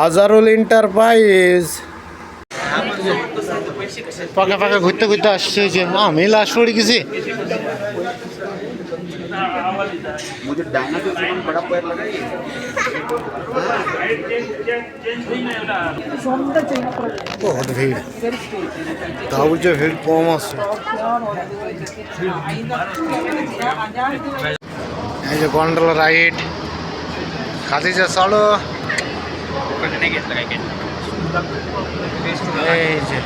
Azharul enterprise পাকা পাকা ঘুরতে ঘুরতে আসছে যে আমি লাস্ট পড়ে গেছি मुझे डायनासोर से कौन बड़ा पैर लगा ये বহুত ভিড় তা বলছে ভিড় কম আছে এই যে গন্ডল রাইড খাদিজা চলো এই যে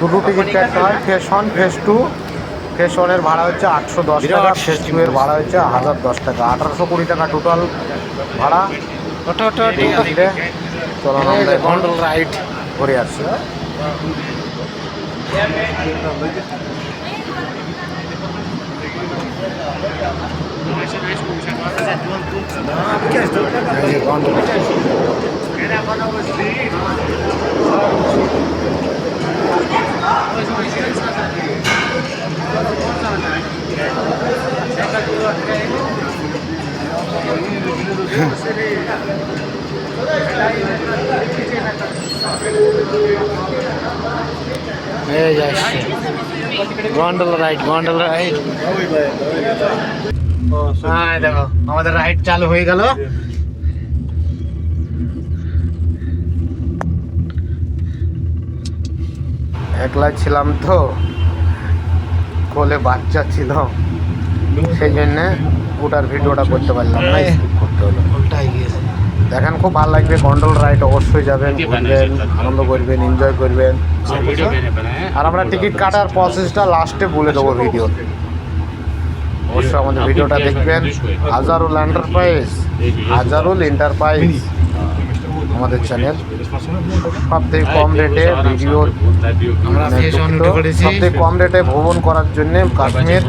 দুটো টিকিট কাটতে হয় phase one phase two phase ওয়ানের ভাড়া হচ্ছে আটশো দশ টাকা ফেস টু এর ভাড়া হচ্ছে হাজার দশ টাকা আঠারোশো কুড়ি টাকা টোটাল ভাড়া। চলো আমরা রাইড ঘুরে আসছি এই যে গন্ডল এই যাচ্ছে গন্ডল রাইড গন্ডল দেখো আমাদের রাইড চালু হয়ে গেল। একলা ছিলাম তো। কোলে বাচ্চা ছিল। সেই জন্যে ওটার ভিডিওটা করতে পারলাম না skip করতে হলো। দেখেন খুব ভালো লাগবে কন্ট্রোল রাইড অবশ্যই যাবেন ঘুরবেন আনন্দ করবেন এনজয় করবেন। আর আমরা টিকিট কাটার প্রসেসটা লাস্টে বলে দেবো ভিডিও অবশ্যই আমাদের ভিডিওটা দেখবেন। হাজারুল এন্টারপ্রাইজ হাজারুল এন্টারপ্রাইজ আমাদের চ্যানেল সব থেকে কম রেটে ভিডিও সব থেকে কম রেটে ভ্রমণ করার জন্য কাশ্মীর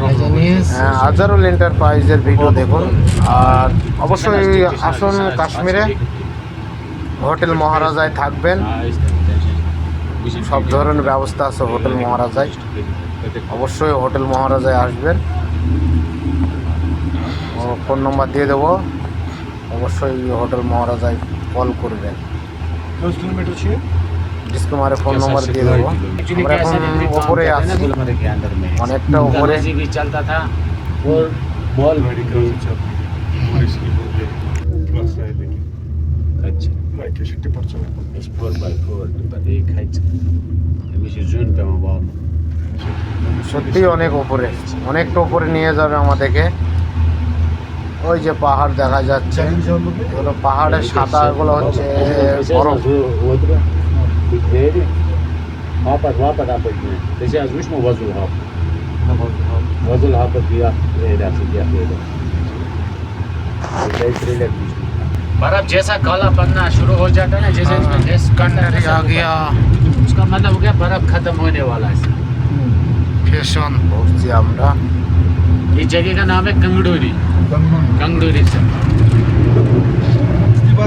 আজারুল এন্টারপ্রাইজের ভিডিও দেখুন। আর অবশ্যই আসুন কাশ্মীরে হোটেল মহারাজায় থাকবেন। সব ধরনের ব্যবস্থা আছে হোটেল মহারাজায়। অবশ্যই হোটেল মহারাজায় আসবেন। ফোন নম্বর দিয়ে দেবো। অবশ্যই হোটেল মহারাজায় কল করবেন। ডিসকুমারে ফোন নম্বর দিয়ে দেবো আমরা এখন ওপরে আছি অনেকটা উপরে भी चलता था और मॉल अच्छा फोर बाय फोर एक खाइछ বেশি জুন পেমা বল সত্যি অনেক ওপরে অনেকটা ওপরে নিয়ে যাবে আমাদেরকে ওই যে পাহাড় দেখা যাচ্ছে এগুলো পাহাড়ের সাদা এগুলো হচ্ছে বরফ Hapad, hapad, hapad. Deci ați văzut mă văzul hap. Văzul hapad dia era să dia era. Deci trei लग बर्फ जैसा काला पड़ना शुरू हो जाता है ना जैसे इसमें गैस कंडर आ गया उसका मतलब हो गया बर्फ खत्म होने वाला है ফ্যাশন পড়ছি আমরা इस जगह का नाम है कंगडोरी कंगडोरी सर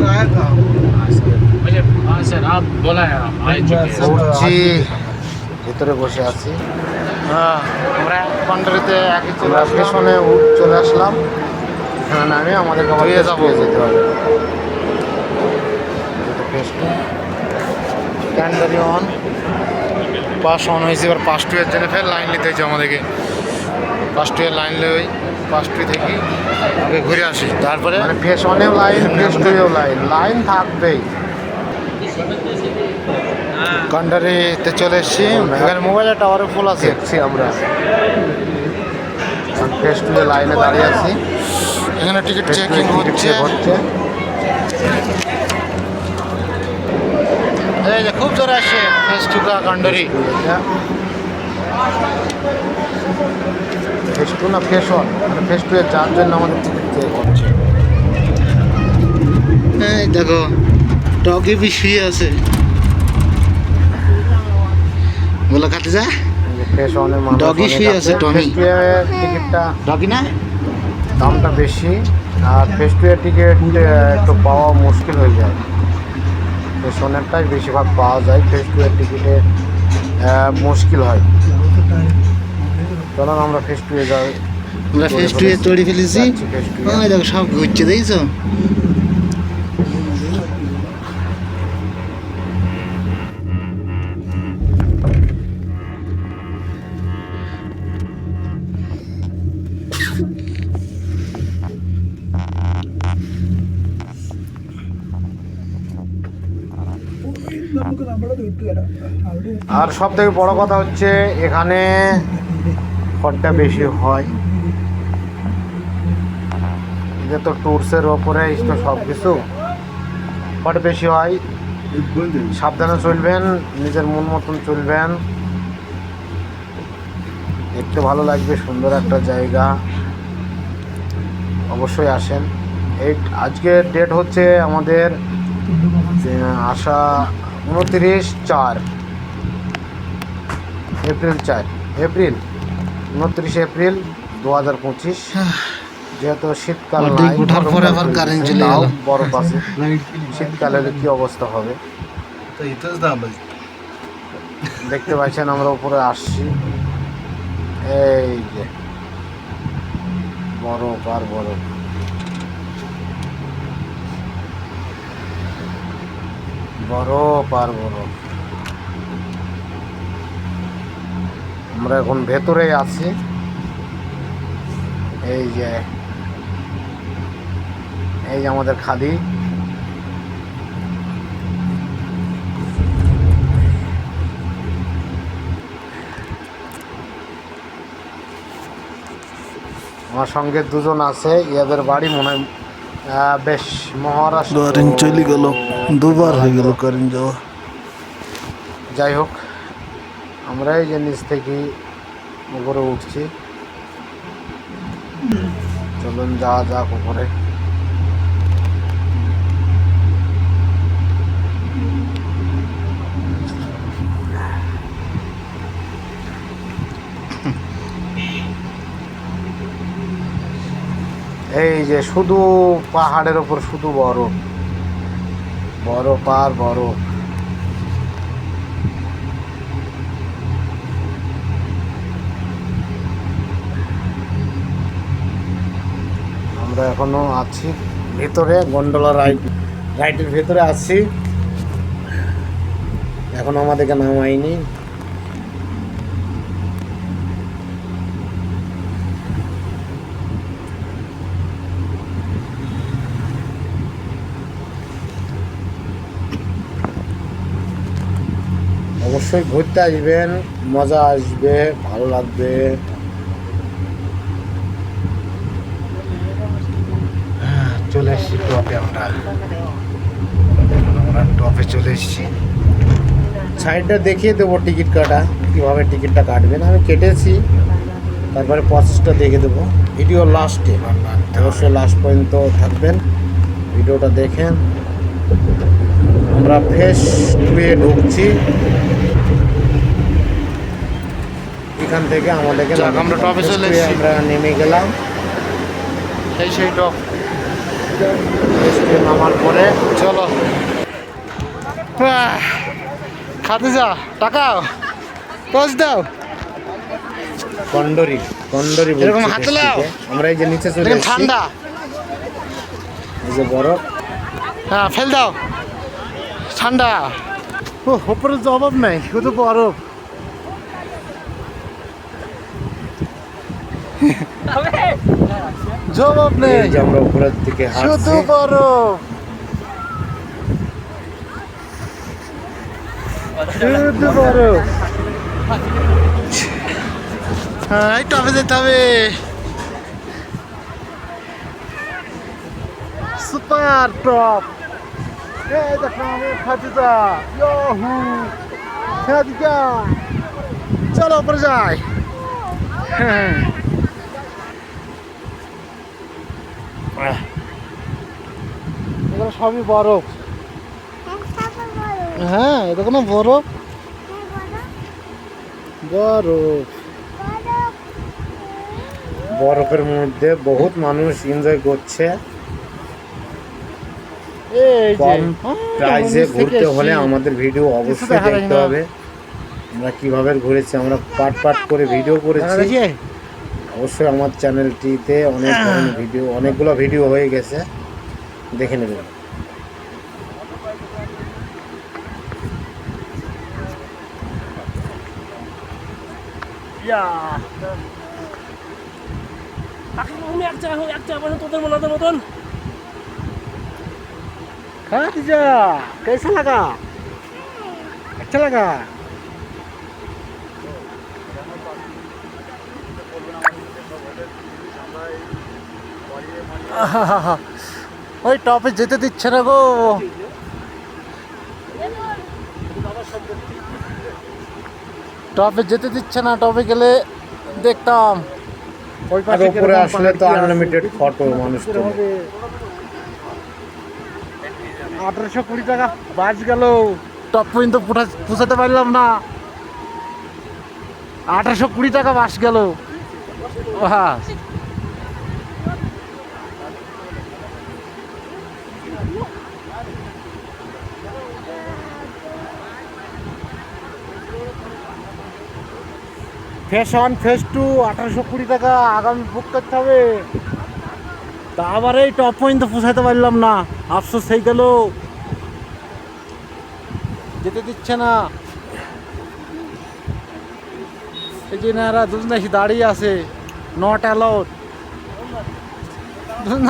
हाँ, सर। मुझे हाँ सर आप बोला है आप आए चुके हैं পড়ছি ভিতরে বসে আছি হ্যাঁ আমরা পান্ডারিতে একই চলে স্টেশনে উঠ- চলে আসলাম এখানে নামে আমাদেরকে আবার যাবো যেতে হবে ক্যান্ডারি অন পাস অন হয়েছে এবার পাস টু এর জন্য ফের লাইন নিতে হয়েছে আমাদেরকে পাস টু এর লাইন লই পাস টু থেকে আগে ঘুরে আসি তারপরে? মানে ফেস ওয়ানেও লাইন ফেস টুয়েও লাইন। লাইন থাকবেই। কান্ডারিতে চলে এসেছি এখানে মোবাইলের টাওয়ারে ফুল আছে। দেখছি আমরা। ফেস লাইনে দাঁড়িয়ে আছি। এখানে টিকিট চেকিং হচ্ছে। হচ্ছে। এই যে খুব জোরে আসছে phase two Kandari phase two না ফেস ওয়ান মানে ফেস টু যার জন্য আমাদের টিকিট দেখো টকে বি আছে। বলো কাটে যা। আছে টিকিটটা দামটা বেশি আর ফেস টিকিট একটু পাওয়া মুশকিল হয়ে যায়। বেশিরভাগ পাওয়া যায় মুশকিল হয়। চলুন আমরা ফেস টু এ যাই। আমরা ফেস টু এ তৈরি ফেলেছি। ওই দেখো সব ঘুরছে দেখছ? আর সব থেকে বড় কথা হচ্ছে এখানে খরচা বেশি হয়। যে তো ট্যুরসের ওপরে তো সব কিছু খরচ বেশি হয়। সাবধানে চলবেন, নিজের মন মতন চলবেন। দেখতে ভালো লাগবে, সুন্দর একটা জায়গা। অবশ্যই আসেন। এই আজকের ডেট হচ্ছে আমাদের আসা উনত্রিশ চার, এপ্রিল চার, এপ্রিল। উনত্রিশ এপ্রিল দু হাজার পঁচিশ। যেহেতু শীতকাল ওঠার পরে আবার কারেন্ট চলে গেল। বরফ আছে। শীতকালে কি অবস্থা হবে? দেখতে পাচ্ছেন আমরা উপরে আসছি। এই যে বরফ আর বরফ। বরফ আর বরফ। আমরা এখন ভেতরে আছি। এই যে এই যে আমাদের খাদি। আমার সঙ্গে দুজন আছে ইয়াদের বাড়ি মনে হয় আহ, বেশ মহারাষ্ট্র। কারেন্ট চলে গেল দুবার হয়ে গেল কারেন্ট যাওয়া। যাই হোক আমরা এই যে নিচ থেকে উপরে উঠছি। চলুন যাওয়া যাক উপরে। এই যে শুধু পাহাড়ের ওপর শুধু বরফ। বরফ আর বরফ। আমরা এখনও আছি ভিতরে গন্ডোলা রাইড রাইডের ভিতরে আছি। এখন আমাদেরকে নামাইনি অবশ্যই ঘুরতে আসবেন, মজা আসবে, ভালো লাগবে হ্যাঁ, চলে এসেছি টপে আমরা। আমরা টপে চলে এসেছি। সাইডটা দেখিয়ে দেবো টিকিট কাটা কীভাবে টিকিটটা কাটবেন। আমি কেটেছি তারপরে প্রসেসটা দেখে দেবো। ভিডিও লাস্টে অবশ্যই লাস্ট পর্যন্ত থাকবেন। ভিডিওটা দেখেন। আমরা ফেস টুয়ে ঢুকছি। এখান থেকে আমাদেরকে আমরা টপে চলে। আমরা নেমে গেলাম। সেই সেই টপ Two নামার পরে চলো। খাতে যা টাকাও পৌঁছ দাও। কন্ডরি কন্ডরি এরকম হাতে লাও। আমরা এই যে নিচে চলে এসেছি। ঠান্ডা। এই যে বরফ হ্যাঁ ফেল দাও। ঠান্ডা। ও উপরে জবাব নাই শুধু বরফ। জবাব এই যে আমরা উপরের দিকে শুধু বরফ। শুধু বরফ। হ্যাঁ এই টপে যেতে হবে। Super top. এই দেখো আমি খাদিজা ইয়াহু। খাদিজা চলো উপরে যাই। হ্যাঁ। এগুলো সবই বরফ হ্যাঁ এটা কোনো বরফ বরফ বরফের মধ্যে বহুত মানুষ এনজয় করছে। এই কম প্রাইসে ঘুরতে হলে আমাদের ভিডিও অবশ্যই দেখা দেখতে হবে। আমরা কীভাবে ঘুরেছি আমরা পাট পাট করে ভিডিও করেছি? অবশ্যই আমার চ্যানেলটিতে অনেক ধরনের ভিডিও অনেকগুলো ভিডিও হয়ে গেছে দেখে নেবেন ইয়া আমি এক জায়গায় এক জায়গায় বসে তোদের মনে মতন खादिजा कैसा लगा अच्छा लगा ওই টপে যেতে দিচ্ছে না গো। টপে যেতে দিচ্ছে না টপে গেলে দেখতাম। ওই পাশে উপরে আসলে তো আনলিমিটেড ফটো মানুষ? আঠারোশো কুড়ি টাকা বাস গেল। টপ পর্যন্ত পৌঁছাতে পারলাম না। আঠারোশো কুড়ি টাকা বাস গেল। বাস ফেস ওয়ান ফেস টু, আঠারোশো কুড়ি টাকা আগামী বুক করতে হবে। তা আবার এই টপ পর্যন্ত পৌঁছাতে পারলাম না, আফসোস সেই গেল। যেতে দিচ্ছে না। এই যে এনারা দুজন এসে দাঁড়িয়ে আছে নট অ্যালাউড দুজন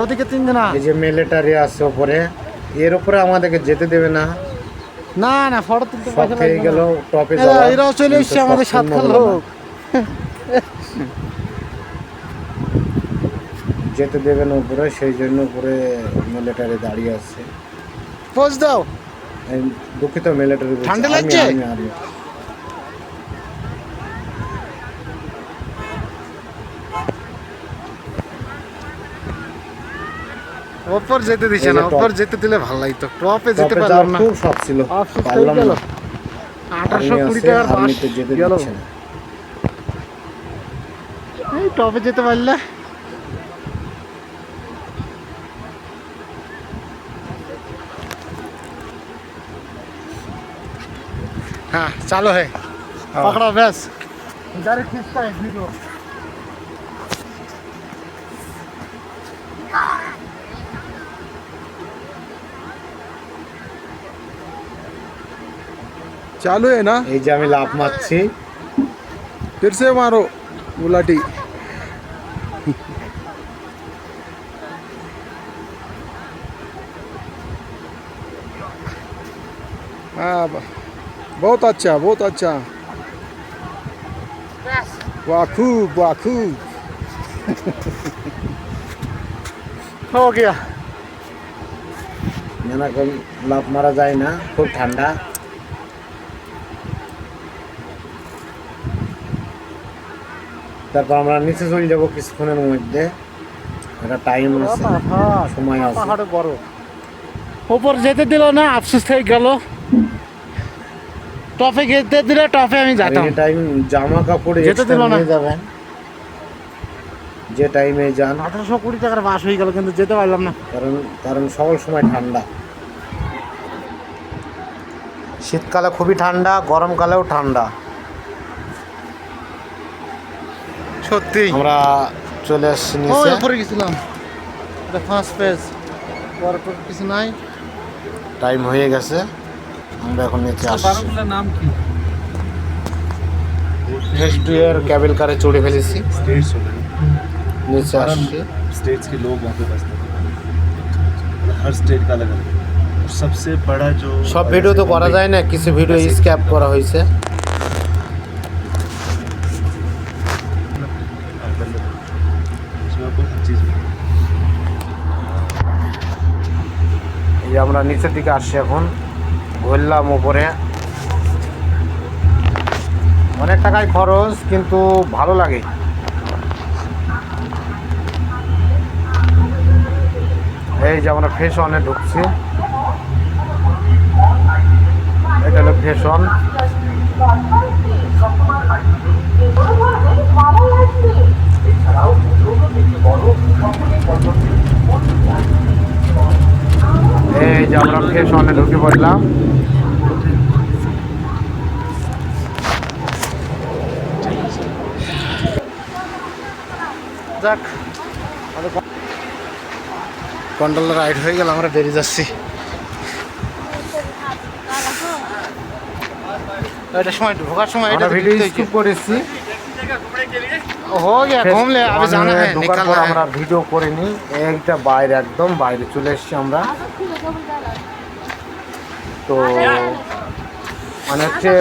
ওদিকে তিনজন। এই যে মিলিটারি আছে ওপরে, এর উপরে আমাদেরকে যেতে দেবে না। না না ফটো তুলতে সব পয়সা লাগবে গেল টপে যাওয়া চলে এসেছে আমাদের সাত না। লোক। যেতে দেবেন উপরে সেই জন্য উপরে মিলিটারি দাঁড়িয়ে আছে। পোজ দাও। দুঃখিত মিলিটারি ঠান্ডা লাগছে? ওপর যেতে দিচ্ছে এই যে না টপ। ওপর যেতে দিলে ভালো লাগতো টপে যেতে টপে পারলাম যাওয়ার না খুব শখ ছিল আফসোস হয়ে পারলাম গেল না আঠারোশো আর্মি কুড়ি আছে, টাকার বাস আর্মিতে যেতে গেল দিচ্ছে না এই টপে যেতে পারলে हाँ चालू है पकड़ो बस डायरेक्ट खींचता है वीडियो चालू है ना এই যে আমি লাভ মারছি फिर से मारो उलाटी हाँ ब- बहुत अच्छा बहुत अच्छा वाह खूब वाह खूब हो गया না এখন লাভ মারা যায় না খুব ঠান্ডা তারপর আমরা নিচে চলে যাব কিছুক্ষণের মধ্যে। একটা টাইম আছে সময় আছে। পাহাড়ে বড় ওপর যেতে দিল না আফসোস থেকে গেল। টপে যেতে দিলে টপে আমি যেতাম। টাইম জামা কাপড় যেতে দিলো না। যাবেন। যে টাইমে যান। আঠারোশো কুড়ি টাকার বাস হয়ে গেল কিন্তু যেতে পারলাম না। কারণ কারণ সকল সময় ঠান্ডা। শীতকালে খুবই ঠান্ডা গরমকালেও ঠান্ডা। সত্যি আমরা চলে আসছি ও নিচে উপরে গেছিলাম এটা ফার্স্ট পেজ পরপর কিছু নাই টাইম হয়ে গেছে আমরা এখন নিচে আসছি নাম কি ফেস টু এর ক্যাবেল কারে চড়ে ফেলেছি स्टेट्स हो गए নিচে আসছি स्टेट्स के लोग वहाँ पे बसते हैं हर स्टेट का अलग अलग है। और सबसे बड़ा जो সব ভিডিও তো করা যায় না কিছু ভিডিও স্ক্যাপ করা হয়েছে আমরা নিচের দিকে আসছি এখন। ঘুরলাম ওপরে অনেক টাকায় খরচ, কিন্তু ভালো লাগে। এই যে আমরা ফেস ওয়ানে ঢুকছি। এটা হলো ফেস ওয়ান যে আমরা অনে ঢুকে পড়লাম। যাক কন্ট্রোলার রাইড হয়ে গেল আমরা বেরিয়ে যাচ্ছি। এটা সময় ঢোকার সময় এটা ভিডিও করেছি। हो गया घूम ले अभी जाना है ঢোকার निकलना পর है আমরা ভিডিও করিনি এইটা বাইরে একদম বাইরে চলে এসেছি আমরা তো মানে হচ্ছে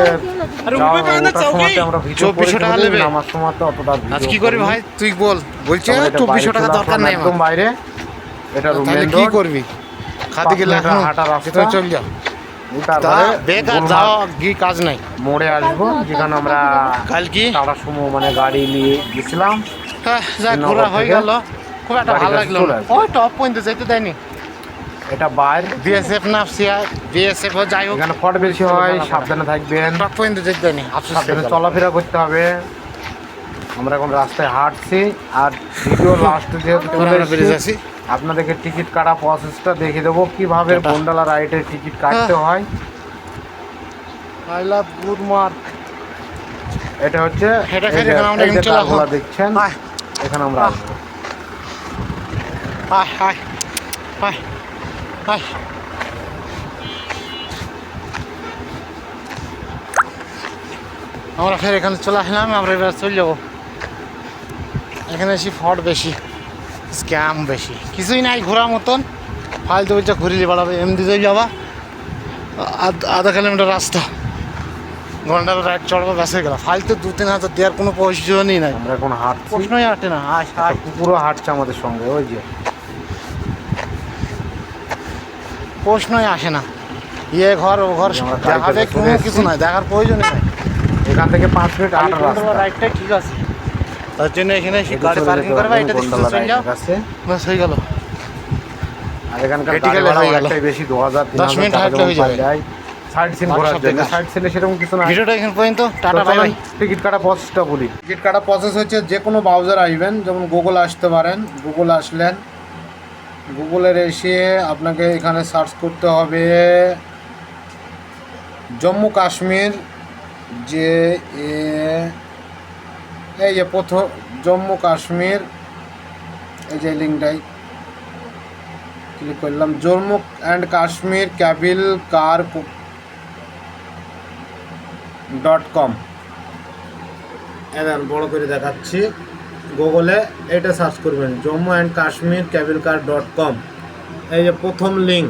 যাওয়া- ওঠার সময়তে আমরা ভিডিও চব্বিশশো টাকা করেছি, নেবে? নামার সময় তো অতটা আজ ভিডিও কি করি করিনি। ভাই তুই বল বলছে আমরা এটা চব্বিশশো বাইরে টাকা চলে দরকার আসলাম নেই একদম বাইরে এটা রুম তাহলে কি করবি খাদি গেলে পাঁচ মিনিটের হাঁটা রাস্তা। তুই চল যা তা তারপরে বেকার যাওয়া কি কাজ নাই? মোড়ে আসব যেখানে আমরা কাল কি? টাটা সুমো মানে গাড়ি নিয়ে গেছিলাম। হ্যাঁ, যা ঘোরা হয়ে গেল। খুব একটা ভালো লাগল। ওই টপ যেতে দেয়নি। এটা বাইর। বিএসএফ না সিয়া বিএসএফ যাই হোক। এখানে ফট বেশি হয় সাবধানে থাকবেন। টপ যেতে দেয়নি সাবধানে চলাফেরা করতে হবে। আমরা এখন রাস্তায় হাঁটছি আর ভিডিও লাস্ট যেহেতু চলে এসেছি, আপনাদেরকে টিকিট কাটা প্রসেসটা দেখিয়ে দেবো। কীভাবে টাটা। বন্ডালা রাইডের টিকিট কাটতে হয়। আই লাভ গুড মার্ক এটা হচ্ছে আমরা। দেখছেন এখানে আমরা আসব। আমরা ফের এখানে চলে আসলাম আমরা এবার চলে যাব। এখানে এসে ফট বেশি স্ক্যাম বেশি। কিছুই নাই ঘোরার মতন ফালতু বলছে ঘুরিয়ে বেড়াবে এমনি দিয়ে যাবা আধা কিলোমিটার রাস্তা। ঘণ্টার রাইড চড়বো হয়ে গেল। ফালতু দু তিন হাজার দেওয়ার কোনো প্রয়োজনই নাই। আমরা এখন হাট প্রশ্নই আসে না কুকুরও হাঁটছে আমাদের সঙ্গে ওই যে। প্রশ্নই আসে না। ইয়ে ঘর ও ঘর দেখাবে বসে কোনো কিছু নাই দেখার প্রয়োজনই নাই। এখান থেকে পাঁচ মিনিট হাঁটা রাস্তা। রাইডটাই ঠিক আছে। তার জন্য এখানে গাড়ি পার্কিং করবে এটা দেখতে যাও। বাস হয়ে গেল। আর এখানকার গাড়ি ভাড়া হয়ে অনেকটাই বেশি দু হাজার তিন দশ হাজার মিনিট হাঁটলে হয়ে যাবে। যায়। সাইড সিন ঘোরার জন্য। সাইড সিনে সেরকম কিছু না ভিডিওটা এখানে পর্যন্ত টাটা বাই বাই টিকিট কাটা প্রসেসটা বলি। টিকিট কাটা প্রসেস হচ্ছে যে কোনো ব্রাউজার আসবেন যেমন গুগল আসতে পারেন গুগল আসলেন। গুগলের এসে আপনাকে এখানে সার্চ করতে হবে জম্মু কাশ্মীর যে এ এই যে প্রথম জম্মু কাশ্মীর, এই যে লিঙ্কটাই ক্লিক করলাম। Jammu and Kashmir cable car dot com এবার বড় করে দেখাচ্ছি। গুগলে এটা সার্চ করবেন, Jammu and Kashmir cable car dot com এই যে প্রথম লিঙ্ক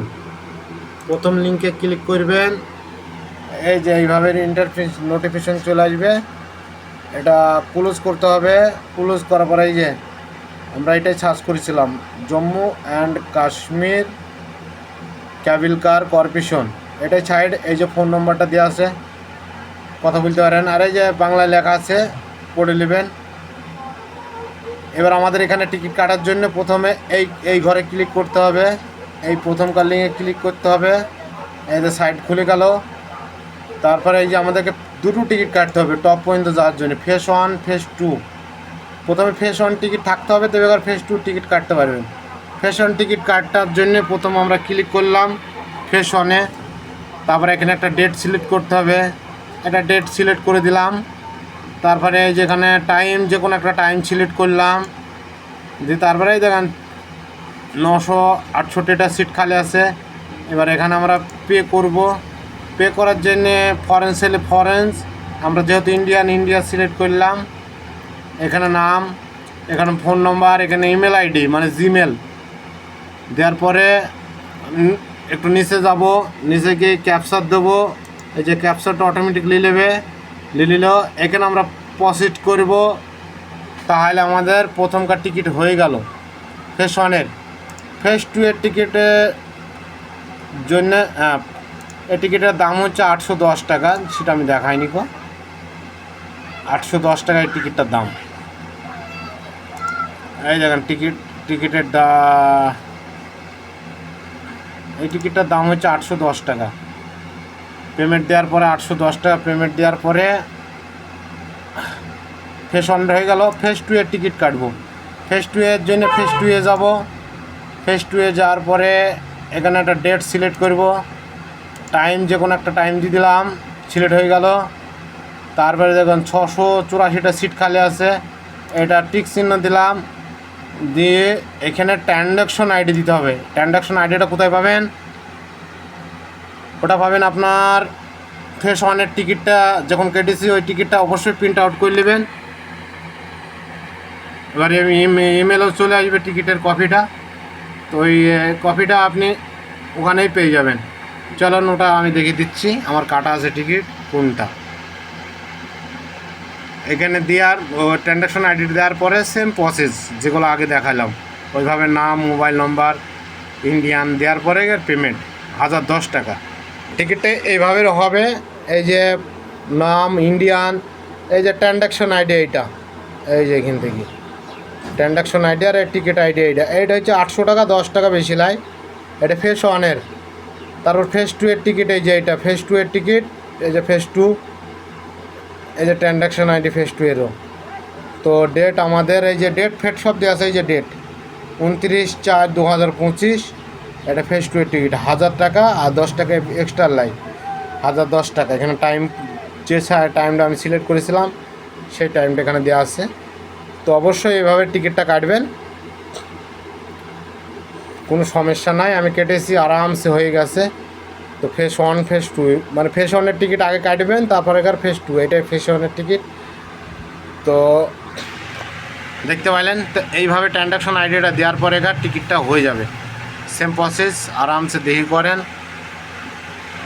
প্রথম লিঙ্কে ক্লিক করবেন। এই যে এইভাবে ইন্টারফেস নোটিফিকেশন চলে আসবে। এটা ক্লোজ করতে হবে। ক্লোজ করার পরে এই যে আমরা এটাই সার্চ করেছিলাম, Jammu and Kashmir cable car corporation এটাই সাইড এই যে ফোন নম্বরটা দেওয়া আছে, কথা বলতে পারেন। আর এই যে বাংলায় লেখা আছে পড়ে নেবেন এবার আমাদের এখানে টিকিট কাটার জন্য প্রথমে এই এই ঘরে ক্লিক করতে হবে। এই প্রথমকার লিঙ্কে ক্লিক করতে হবে। এই যে সাইট খুলে গেল। তারপরে এই যে আমাদেরকে দুটো টিকিট কাটতে হবে, টপ পর্যন্ত যাওয়ার জন্য। ফেস ওয়ান ফেস টু প্রথমে ফেস ওয়ান টিকিট থাকতে হবে, তবে এবার ফেস টু টিকিট কাটতে পারবেন। ফেস ওয়ান টিকিট কাটার জন্য প্রথম আমরা ক্লিক করলাম ফেস ওয়ানে তারপরে এখানে একটা ডেট সিলেক্ট করতে হবে। একটা ডেট সিলেক্ট করে দিলাম। তারপরে যেখানে টাইম যে কোনো একটা টাইম সিলেক্ট করলাম। দিয়ে তারপরে দেখেন নশো আটষট্টিটা সিট খালি আছে। এবার এখানে আমরা পে করব। পে করার জন্যে ফরেন সেলে ফরেন্স আমরা যেহেতু ইন্ডিয়ান ইন্ডিয়া সিলেক্ট করলাম। এখানে নাম এখানে ফোন নম্বর এখানে ইমেল আইডি মানে জিমেল দেওয়ার পরে একটু নিচে যাব। নিচে গিয়ে ক্যাপচার দেবো। এই যে ক্যাপচারটা অটোমেটিকলি নেবে। নিলেও এখানে আমরা প্রসিড করব। তাহলে আমাদের প্রথমকার টিকিট হয়ে গেল। ফেস ওয়ানের ফেস টু এর টিকিটের জন্য হ্যাঁ, টিকিটের দাম হচ্ছে আটশো দশ টাকা, সেটা আমি দেখাইনি কো আটশো দশ টাকা এই টিকিটটার দাম। এই দেখেন, টিকিট, টিকিটের দা, এই টিকিটটার দাম হচ্ছে আটশো দশ টাকা। পেমেন্ট দেওয়ার পরে আটশো দশ টাকা, পেমেন্ট দেওয়ার পরে ফেস ওয়ান হয়ে গেল, ফেস টু এর টিকিট কাটবো। ফেস টু এর জন্য ফেস টু এ যাব। ফেস টু এ যাওয়ার পরে এখানে একটা ডেট সিলেক্ট করব। টাইম যে কোনো একটা টাইম দিয়ে দিলাম সিলেক্ট হয়ে গেল। তারপরে দেখুন, ছশো চুরাশিটা সিট খালি আছে। এটা টিক চিহ্ন দিলাম। দিয়ে এখানে ট্রানজ্যাকশন আইডি দিতে হবে। ট্রানজ্যাকশন আইডিটা কোথায় পাবেন? ওটা পাবেন আপনার ফেস ওয়ানের টিকিটটা যখন কেটেছি ওই টিকিটটা অবশ্যই প্রিন্ট আউট করে নেবেন। এবার ইমেলও চলে আসবে টিকিটের কপিটা তো ওই কপিটা আপনি ওখানেই পেয়ে যাবেন। চলুন ওটা আমি দেখিয়ে দিচ্ছি। আমার কাটা আছে টিকিট, কোনটা? এখানে দেওয়ার ট্রানজ্যাকশন আইডি দেওয়ার পরে সেম প্রসেস যেগুলো আগে দেখালাম। ওইভাবে নাম মোবাইল নম্বর ইন্ডিয়ান দেওয়ার পরে পেমেন্ট হাজার দশ টাকা। টিকিটটা এইভাবে হবে, এই যে নাম ইন্ডিয়ান এই যে ট্রানজ্যাকশন আইডি এইটা, এই যে এখান থেকে। ট্রানজ্যাকশন আইডি আর টিকিট আইডি এইটা এইটা হচ্ছে আটশো টাকা, দশ টাকা বেশি লাই। এটা ফেস ওয়ানের তারপর ফেস টু এর টিকিট এই যে এইটা ফেস টু এর টিকিট এই যে ফেস টু এই যে ট্রানজ্যাকশন আইডি ফেস টু এরও তো ডেট আমাদের এই যে ডেট ফেট সব দেওয়া আছে এই যে ডেট উনত্রিশ চার দু হাজার পঁচিশ, এটা ফেস টু এর টিকিট হাজার টাকা আর দশ টাকা এক্সট্রা লাই হাজার দশ টাকা। এখানে টাইম যে টাইমটা আমি সিলেক্ট করেছিলাম, সেই টাইমটা এখানে দেওয়া আছে। তো অবশ্যই এভাবে টিকিটটা কাটবেন। কোনো সমস্যা নাই, আমি কেটেছি, আরামসে হয়ে গেছে। তো ফেস ওয়ান ফেস টু মানে ফেস ওয়ানের টিকিট আগে কাটবেন তারপরে কার ফেস টু এটাই ফেস ওয়ানের টিকিট তো দেখতে পাইলেন, তো এইভাবে ট্রানজাকশন আইডিটা দেওয়ার পরে কার টিকিটটা হয়ে যাবে। সেম প্রসেস আরামসে দেখি করেন,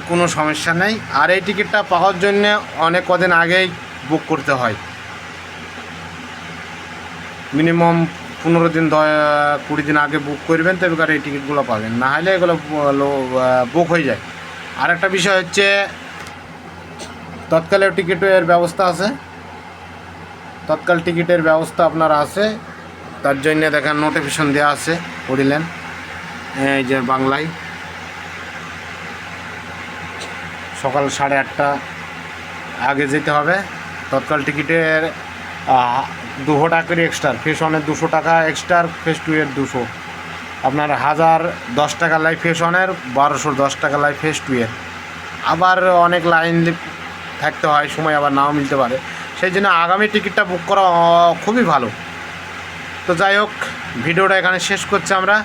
কোনো সমস্যা নেই। আর এই টিকিটটা পাওয়ার জন্য অনেক কদিন আগেই বুক করতে হয়। মিনিমাম পনেরো দিন কুড়ি দিন আগে বুক করবেন তবে এই টিকিটগুলো পাবেন। না হলে এগুলো বুক হয়ে যায়। আর একটা বিষয় হচ্ছে তৎকালে টিকিটের ব্যবস্থা আছে। তৎকাল টিকিটের ব্যবস্থা আপনার আছে। তার জন্য দেখেন নোটিফিকেশন দেওয়া আছে পড়িলেন এই যে বাংলায়। সকাল সাড়ে আটটা আগে যেতে হবে। তৎকাল টিকিটের দুশো টাকা করে এক্সট্রা ফেস ওয়ানের দুশো টাকা এক্সট্রা ফেস টু এর দুশো। আপনার হাজার দশ টাকা লাই ফেস ওয়ানের বারোশো দশ টাকা লাই ফেস টু এর। আবার অনেক লাইন থাকতে হয়, সময় আবার নাও মিলতে পারে। সেই জন্য আগামী টিকিটটা বুক করা খুবই ভালো। তো যাই হোক, ভিডিওটা এখানে শেষ করছি আমরা।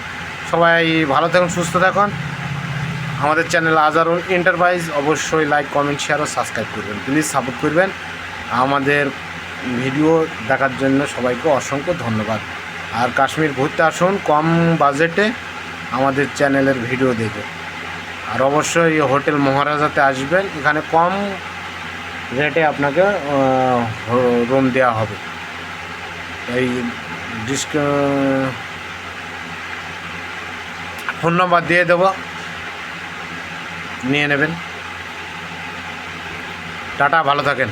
সবাই ভালো থাকুন, সুস্থ থাকুন। আমাদের চ্যানেল আজারুল এন্টারপ্রাইজ অবশ্যই লাইক কমেন্ট শেয়ার ও সাবস্ক্রাইব করবেন। প্লিজ সাপোর্ট করবেন। আমাদের ভিডিও দেখার জন্য সবাইকে অসংখ্য ধন্যবাদ। আর কাশ্মীর ঘুরতে আসুন, কম বাজেটে আমাদের চ্যানেলের ভিডিও দেখে। আর অবশ্যই হোটেল মহারাজাতে আসবেন, এখানে কম রেটে আপনাকে রুম দেওয়া হবে। এই ডিসক ফোন নম্বর দিয়ে দেবো, নিয়ে নেবেন। টাটা, ভালো থাকেন।